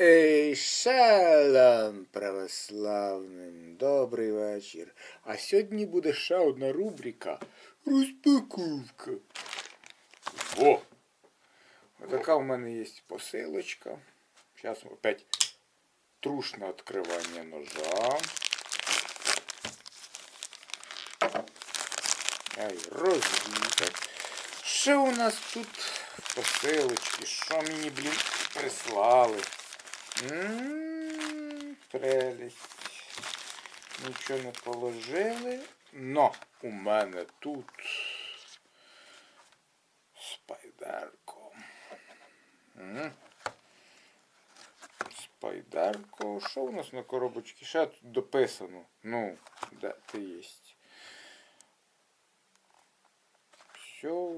Ей, шалом православним, добрий вечір. А сьогодні буде ще одна рубрика Розпаковка. Во! Отака в мене є посилочка. Зараз опять трушне відкривання ножа. Ай, розвіта. Що у нас тут в посилочці? Що мені, блін, прислали? Ммм, прелість. Нічого не положили. Но у мене тут спайдерко. М. Спайдерко. Що у нас на коробочці? Ще тут дописано. Ну, де ти єсть. Все,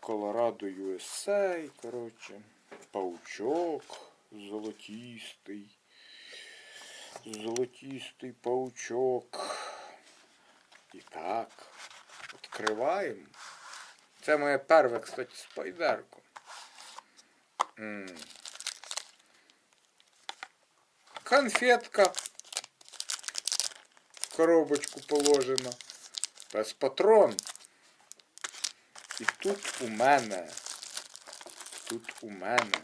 Колорадо USA, коротше, паучок золотистий. Золотистий паучок. І так, відкриваємо. Це моє перше, кстати, спайдерко. Конфетка. Коробочку положена. Без патрон. І тут у мене. Тут у мене.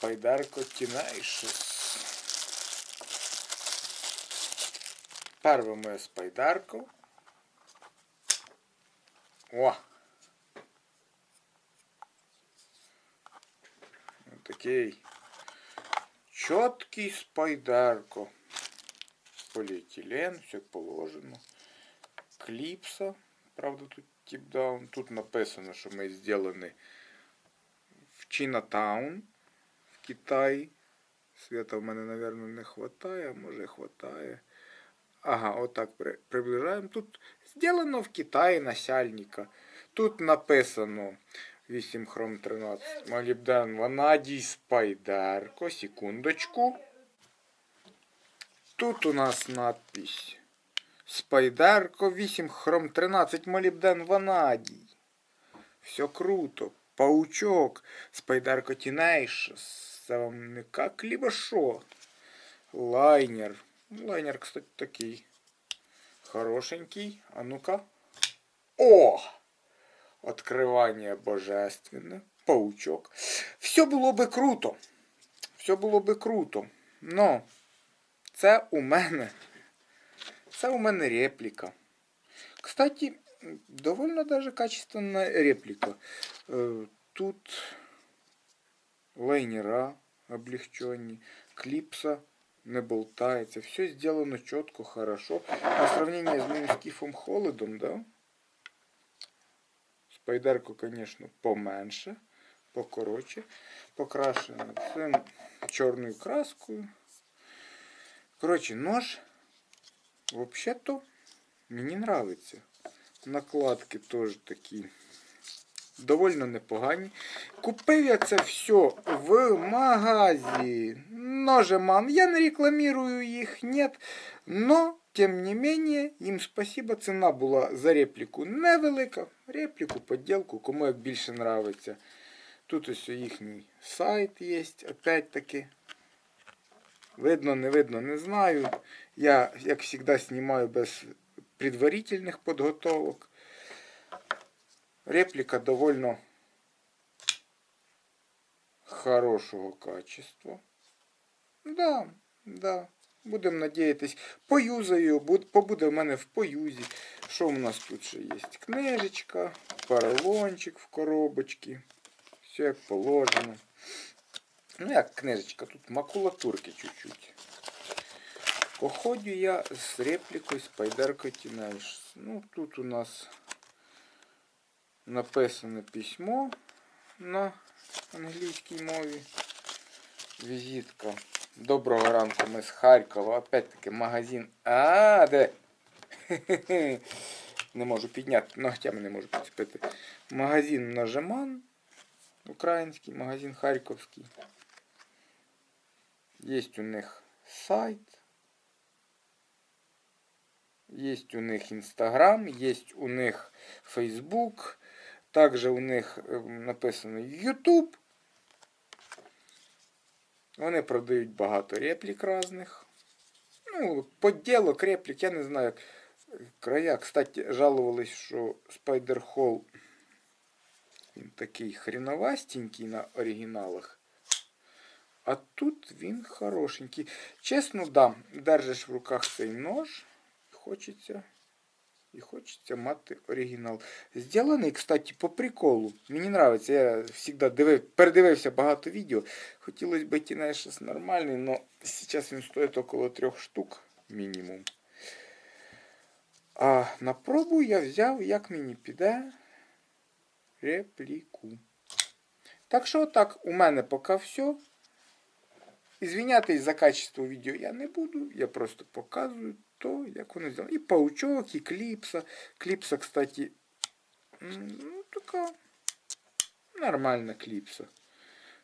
Спайдерко Тінейшес. Перше моє спайдерко. О! Такий чіткий спайдерко. Поліетилен, все положено. Кліпса. Правда, тут типдаун. Тут написано, що ми зроблені в Чінатаун в Китаї. Света в мене, мабуть, не вистачає, може вистачає. Ага, отак приближаємо. Тут зроблено в Китаї насяльника. Тут написано 8 хром 13. Молібден ванадій спайдерко. Секундочку. Тут у нас надпись. Спайдерко 8 хром 13 молібден ванадій. Все круто. Паучок. Спайдерко Тінейшес. Вам как либо шо. Лайнер. Лайнер, кстати, такий. Хорошенький. А ну-ка. О! Открывание божественне. Паучок. Все було би круто. Все було би круто. Но це у мене. Це у мене репліка. Кстати, довольно даже качественная реплика. Э, Тут лайнера облегчені, кліпса не болтається. Все сделано чітко, хорошо. А сравнение з моїм скіфом холодом, да? Спайдерку, конечно, поменше, покороче, покрашено цим чорною краскою. Короче, нож вообще-то мені нравится. Накладки теж такі Довольно непогані. Купив я це все в магазі Ножеман. Я не рекламирую їх, нет. Но, тем не менее, їм спасибо. Ціна була за репліку невелика. Репліку, поділку, кому як більше нравиться. Тут ось їхній сайт є, опять-таки. Видно, не видно, не знаю. Я, як завжди, знімаю без предварительних подготовок. Реплика довольно хорошого качества. Да, да. Будемо надіятись. Поюзаю, побуде в мене в поюзі. Що у нас тут ще є? Книжечка, поролончик в коробочці. Все як положено. Ну, як книжечка, тут макулатурки чуть-чуть. Походю я з реплікою Спайдерко Тінейш. Ну, тут у нас написане письмо на англійській мові. Візитка. Доброго ранку ми з Харкова. Опять-таки магазин. А, де? Не можу підняти, ногтями не можу підцепити. Магазин Нажиман. Український, магазин Харківський. Є у них сайт. Є у них Інстаграм, є у них Фейсбук. Также у них написано YouTube. Вони продають багато реплік різних. Ну, поділок, реплік, я не знаю, як края. Кстати, жалувались, що Spider Hall він такий хріновастенький на оригіналах. А тут він хорошенький. Чесно, да, держиш в руках цей нож. Хочеться. І хочеться мати оригінал. Зроблений, кстати, по приколу. Мені подобається. Я завжди дивив, передивився багато відео. Хотілося б ті на щось нормальний, але зараз він стоїть около трьох штук мінімум. А на пробу я взяв, як мені піде репліку. Так що так, у мене поки все. Ізвінятись за качество відео я не буду. Я просто показую то, як воно зроблено. І паучок, і кліпса. Кліпса, кстати, м, ну, така нормальна кліпса.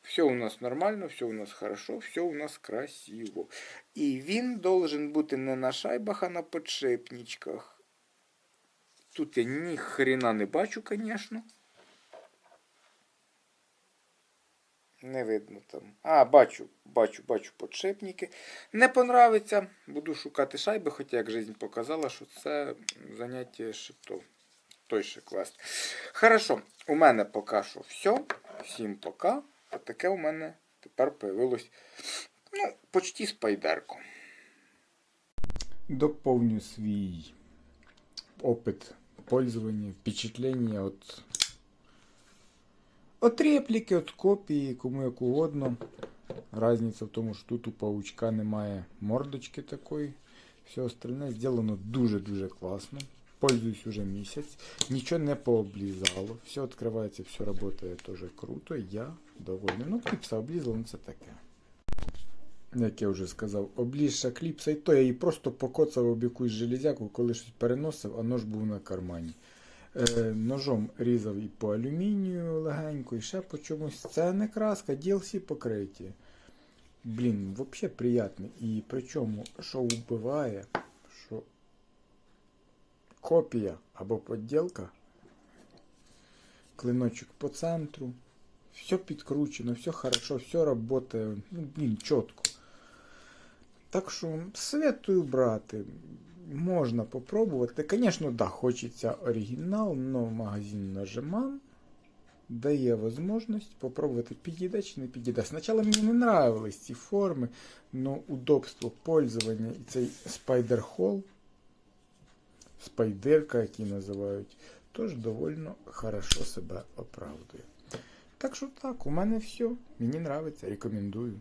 Все у нас нормально, все у нас хорошо, все у нас красиво. І він должен бути не на шайбах, а на подшипничках. Тут я ні хрена не бачу, звісно. Не видно там. А, бачу, бачу, бачу подшипники. Не понравиться. Буду шукати шайби, хоча як жизнь показала, що це заняття ще то. Той ще квест. Хорошо, у мене поки що все. Всім пока. Отаке у мене тепер появилось. Ну, почти спайдерко. Доповню свій опит пользования, впечатлення от От репліки, от копії, кому як угодно. Разниця в тому, що тут у паучка немає мордочки такої. Все остальне зроблено дуже-дуже класно. Пользуюсь уже місяць. Нічого не пооблізало. Все відкривається, все працює теж круто. Я довольний. Ну, кліпса облізала, ну це таке. Як я вже сказав, облізша кліпса, і то я її просто покоцав об якусь железяку, коли щось переносив, а нож був на кармані. Е, ножом різав і по алюмінію легенько, і ще по чомусь. Це не краска, DLC покриті. Блін, взагалі приємний. І причому, що вбиває, що копія або поділка, клиночок по центру, все підкручено, все хорошо, все работає, ну, блін, чітко. Так що советую брати. Можна попробувати. Звісно, да, хочеться оригінал, але магазин нажиман дає можливість попробувати підійде чи не підійде. Спочатку мені не нравились ці форми, але удобство пользування і цей Hall, спайдерка, які називають, теж доволі хорошо себе оправдує. Так що так, у мене все. Мені подобається, рекомендую.